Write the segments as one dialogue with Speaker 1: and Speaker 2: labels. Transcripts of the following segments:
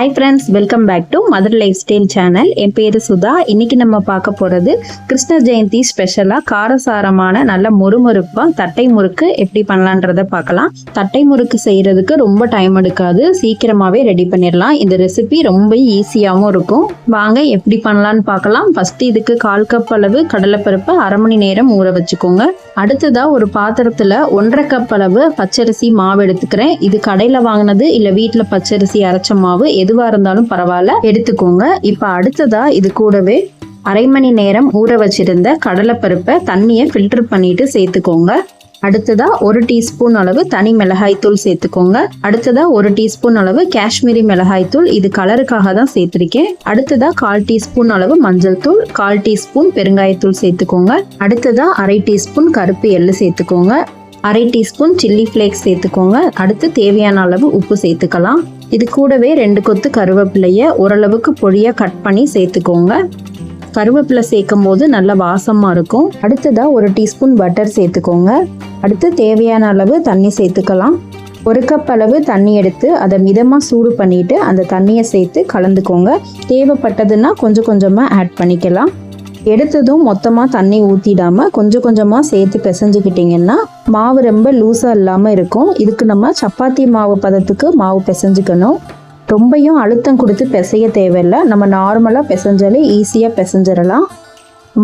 Speaker 1: Hi friends welcome back to mother life style channel என் பேர் சுதா. இன்னைக்கு நம்ம பார்க்க போகிறது கிருஷ்ண ஜெயந்தி ஸ்பெஷலாக காரசாரமான நல்ல முறுமுறுப்பாக தட்டை முறுக்கு எப்படி பண்ணலான்றதை பார்க்கலாம். தட்டை முறுக்கு செய்கிறதுக்கு ரொம்ப டைம் எடுக்காது. சீக்கிரமாகவே ரெடி பண்ணிடலாம். இந்த ரெசிபி ரொம்ப ஈஸியாகவும் இருக்கும். வாங்க எப்படி பண்ணலான்னு பார்க்கலாம். ஃபஸ்ட்டு இதுக்கு கால் கப் அளவு கடலைப்பருப்பு அரை மணி நேரம் ஊற வச்சுக்கோங்க. அடுத்ததாக ஒரு பாத்திரத்தில் ஒன்றரை கப் அளவு பச்சரிசி மாவு எடுத்துக்கிறேன். இது கடையில் வாங்கினது இல்லை வீட்டில் பச்சரிசி அரைச்ச மாவு. எதுவாக இருந்தாலும் பரவாயில்ல எடுத்துக்கோங்க. இப்போ அடுத்ததா இது கூடவே அரை மணி நேரம் ஊற வச்சிருந்த கடலைப்பருப்பை தண்ணியை ஃபில்டர் பண்ணிட்டு சேர்த்துக்கோங்க. அடுத்ததா ஒரு டீஸ்பூன் அளவு தனி மிளகாய் தூள் சேர்த்துக்கோங்க. அடுத்ததா ஒரு டீஸ்பூன் அளவு காஷ்மீரி மிளகாய் தூள் இது கலருக்காக தான் சேர்த்திருக்கேன். அடுத்ததா கால் டீஸ்பூன் அளவு மஞ்சள் தூள் கால் டீஸ்பூன் பெருங்காயத்தூள் சேர்த்துக்கோங்க. அடுத்ததா அரை டீஸ்பூன் கருப்பு எள்ளு சேர்த்துக்கோங்க. அரை டீஸ்பூன் சில்லி ஃப்ளேக்ஸ் சேர்த்துக்கோங்க. அடுத்து தேவையான அளவு உப்பு சேர்த்துக்கலாம். இது கூடவே ரெண்டு கொத்து கருவேப்பிலையை ஓரளவுக்கு பொடியாக கட் பண்ணி சேர்த்துக்கோங்க. கருவேப்பிலை சேர்க்கும் போது நல்ல வாசமாக இருக்கும். அடுத்ததாக ஒரு டீஸ்பூன் பட்டர் சேர்த்துக்கோங்க. அடுத்து தேவையான அளவு தண்ணி சேர்த்துக்கலாம். ஒரு கப் அளவு தண்ணி எடுத்து அதை மிதமாக சூடு பண்ணிட்டு அந்த தண்ணியை சேர்த்து கலந்துக்கோங்க. தேவைப்பட்டதுன்னா கொஞ்சம் கொஞ்சமாக ஆட் பண்ணிக்கலாம். எடுத்ததும் மொத்தமாக தண்ணி ஊற்றிடாம கொஞ்சம் கொஞ்சமாக சேர்த்து பிசைஞ்சுக்கிட்டிங்கன்னா மாவு ரொம்ப லூஸாக இல்லாமல் இருக்கும். இதுக்கு நம்ம சப்பாத்தி மாவு பதத்துக்கு மாவு பிசைஞ்சுக்கணும். ரொம்பையும் அழுத்தம் கொடுத்து பிசைய தேவையில்லை. நம்ம நார்மலாக பிசைஞ்சாலே ஈஸியாக பிசைஞ்சிடலாம்.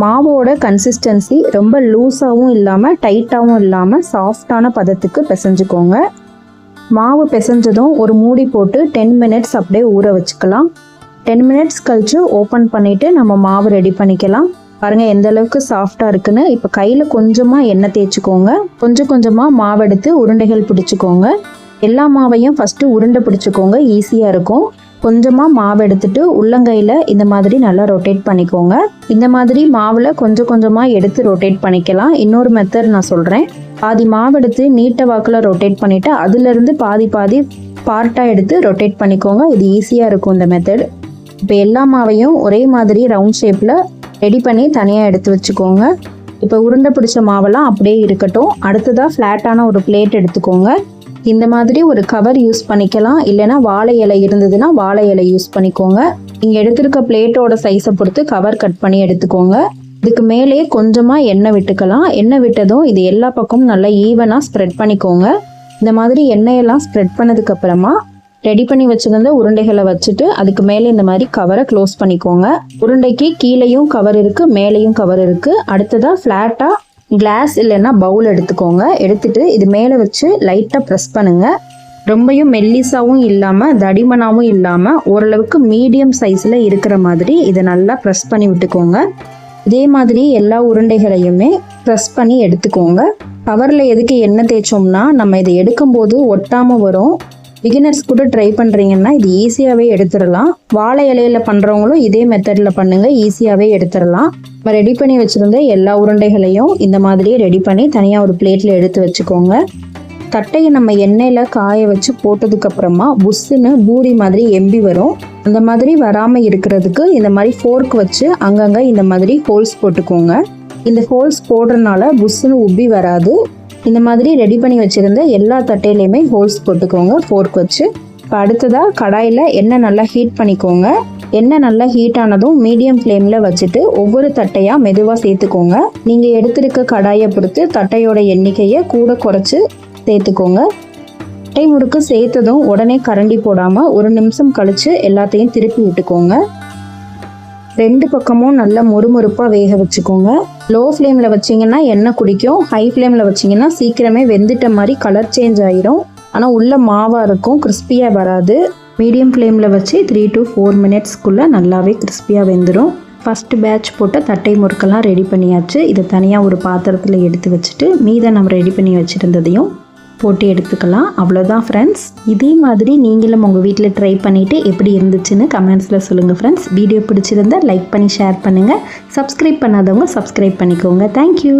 Speaker 1: மாவோட கன்சிஸ்டன்சி ரொம்ப லூஸாகவும் இல்லாமல் டைட்டாகவும் இல்லாமல் சாஃப்டான பதத்துக்கு பிசைஞ்சுக்கோங்க. மாவு பிசைஞ்சதும் ஒரு மூடி போட்டு டென் மினிட்ஸ் அப்படியே ஊற வச்சுக்கலாம். டென் மினிட்ஸ் கழிச்சு ஓப்பன் பண்ணிவிட்டு நம்ம மாவு ரெடி பண்ணிக்கலாம். பாருங்கள் எந்த அளவுக்கு சாஃப்டாக இருக்குன்னு. இப்போ கையில் கொஞ்சமாக எண்ணெய் தேய்ச்சிக்கோங்க. கொஞ்சம் கொஞ்சமாக மாவு எடுத்து உருண்டைகள் பிடிச்சிக்கோங்க. எல்லா மாவையும் ஃபஸ்ட்டு உருண்டை பிடிச்சிக்கோங்க. ஈஸியாக இருக்கும். கொஞ்சமாக மாவு எடுத்துட்டு உள்ளங்கையில் இந்த மாதிரி நல்லா ரொட்டேட் பண்ணிக்கோங்க. இந்த மாதிரி மாவில் கொஞ்சம் கொஞ்சமாக எடுத்து ரொட்டேட் பண்ணிக்கலாம். இன்னொரு மெத்தட் நான் சொல்கிறேன் பாதி மாவு எடுத்து நீட்ட வாக்கில் ரொட்டேட் பண்ணிவிட்டு அதுலேருந்து பாதி பாதி பார்ட்டாக எடுத்து ரொட்டேட் பண்ணிக்கோங்க. இது ஈஸியாக இருக்கும் இந்த மெத்தட் இப்போ எல்லா மாவையும் ஒரே மாதிரி ரவுண்ட் ஷேப்பில் ரெடி பண்ணி தனியாக எடுத்து வச்சுக்கோங்க. இப்போ உருண்டை பிடிச்ச மாவெல்லாம் அப்படியே இருக்கட்டும். அடுத்ததாக ஃப்ளாட்டான ஒரு பிளேட் எடுத்துக்கோங்க. இந்த மாதிரி ஒரு கவர் யூஸ் பண்ணிக்கலாம். இல்லைனா வாழை இலை இருந்ததுன்னா வாழை இலை யூஸ் பண்ணிக்கோங்க. நீங்கள் எடுத்திருக்க பிளேட்டோட சைஸை பொறுத்து கவர் கட் பண்ணி எடுத்துக்கோங்க. இதுக்கு மேலே கொஞ்சமாக எண்ணெய் விட்டுக்கலாம். எண்ணெய் விட்டதும் இது எல்லா பக்கமும் நல்லா ஈவனாக ஸ்ப்ரெட் பண்ணிக்கோங்க. இந்த மாதிரி எண்ணெயெல்லாம் ஸ்ப்ரெட் பண்ணதுக்கப்புறமா ரெடி பண்ணி வச்சிருந்த உருண்டைகளை வச்சுட்டு அதுக்கு மேலே இந்த மாதிரி கவரை க்ளோஸ் பண்ணிக்கோங்க. உருண்டைக்கு கீழேயும் கவர் இருக்குது மேலேயும் கவர் இருக்குது அடுத்ததாக ஃப்ளாட்டாக கிளாஸ் இல்லைன்னா பவுல் எடுத்துக்கோங்க. எடுத்துட்டு இது மேலே வச்சு லைட்டாக ப்ரெஸ் பண்ணுங்கள் ரொம்பையும் மெல்லிசாவும் இல்லாமல் தடிமனாகவும் இல்லாமல் ஓரளவுக்கு மீடியம் சைஸில் இருக்கிற மாதிரி இதை நல்லா ப்ரெஸ் பண்ணி விட்டுக்கோங்க. இதே மாதிரி எல்லா உருண்டைகளையுமே ப்ரெஸ் பண்ணி எடுத்துக்கோங்க. கவரில் எதுக்கு எண்ணெய் தேய்ச்சோம்னா நம்ம இதை எடுக்கும்போது ஒட்டாமல் வரும். பிகினர்ஸ் கூட ட்ரை பண்ணுறீங்கன்னா இது ஈஸியாகவே எடுத்துடலாம். வாழை இலையில பண்ணுறவங்களும் இதே மெத்தடில் பண்ணுங்கள் ஈஸியாகவே எடுத்துடலாம். நம்ம ரெடி பண்ணி வச்சுருந்த எல்லா உருண்டைகளையும் இந்த மாதிரியே ரெடி பண்ணி தனியாக ஒரு பிளேட்டில் எடுத்து வச்சுக்கோங்க. தட்டையை நம்ம எண்ணெயில் காய வச்சு போட்டதுக்கப்புறமா புஷ்ஷுன்னு பூரி மாதிரி எம்பி வரும். அந்த மாதிரி வராமல் இருக்கிறதுக்கு இந்த மாதிரி ஃபோர்க் வச்சு அங்கங்கே இந்த மாதிரி ஹோல்ஸ் போட்டுக்கோங்க. இந்த ஹோல்ஸ் போடுறதுனால புஷ்ஷுன்னு உப்பி வராது. இந்த மாதிரி ரெடி பண்ணி வச்சுருந்த எல்லா தட்டையிலையுமே ஹோல்ஸ் போட்டுக்கோங்க. ஃபோர்க் வச்சு. இப்போ அடுத்ததாக கடாயில் எண்ணெய் நல்லா ஹீட் பண்ணிக்கோங்க. எண்ணெய் நல்லா ஹீட் ஆனதும் மீடியம் ஃப்ளேமில் வச்சுட்டு ஒவ்வொரு தட்டையாக மெதுவாக சேர்த்துக்கோங்க. நீங்கள் எடுத்திருக்க கடாயை பொறுத்து தட்டையோட எண்ணிக்கையை கூட குறைச்சி சேர்த்துக்கோங்க. தட்டை முறுக்கு சேர்த்ததும் உடனே கரண்டி போடாமல் ஒரு நிமிஷம் கழித்து எல்லாத்தையும் திருப்பி விட்டுக்கோங்க. ரெண்டு பக்கமும் நல்லா மொறுமொறுப்பாக வேக வச்சுக்கோங்க. லோ ஃப்ளேமில் வச்சிங்கன்னா எண்ணெய் குடிக்கும். ஹை ஃப்ளேமில் வச்சிங்கன்னா சீக்கிரமே வெந்துட்ட மாதிரி கலர் சேஞ்ச் ஆயிரும். ஆனால் உள்ள மாவாக இருக்கும் கிறிஸ்பியாக வராது. மீடியம் ஃப்ளேமில் வச்சு த்ரீ டு ஃபோர் மினிட்ஸ்க்குள்ளே நல்லாவே கிறிஸ்பியாக வெந்துடும் ஃபஸ்ட்டு பேட்ச் போட்ட தட்டை முறுக்கெல்லாம் ரெடி பண்ணியாச்சு. இதை தனியாக ஒரு பாத்திரத்தில் எடுத்து வச்சுட்டு மீதை நம்ம ரெடி பண்ணி வச்சுருந்ததையும் போட்டு எடுத்துக்கலாம். அவ்வளோதான் ஃப்ரெண்ட்ஸ் இதே மாதிரி நீங்களும் உங்கள் வீட்டில் ட்ரை பண்ணிவிட்டு எப்படி இருந்துச்சுன்னு கமெண்ட்ஸில் சொல்லுங்கள் ஃப்ரெண்ட்ஸ் வீடியோ பிடிச்சிருந்தா லைக் பண்ணி ஷேர் பண்ணுங்கள் சப்ஸ்கிரைப் பண்ணாதவங்க சப்ஸ்கிரைப் பண்ணிக்கோங்க. Thank you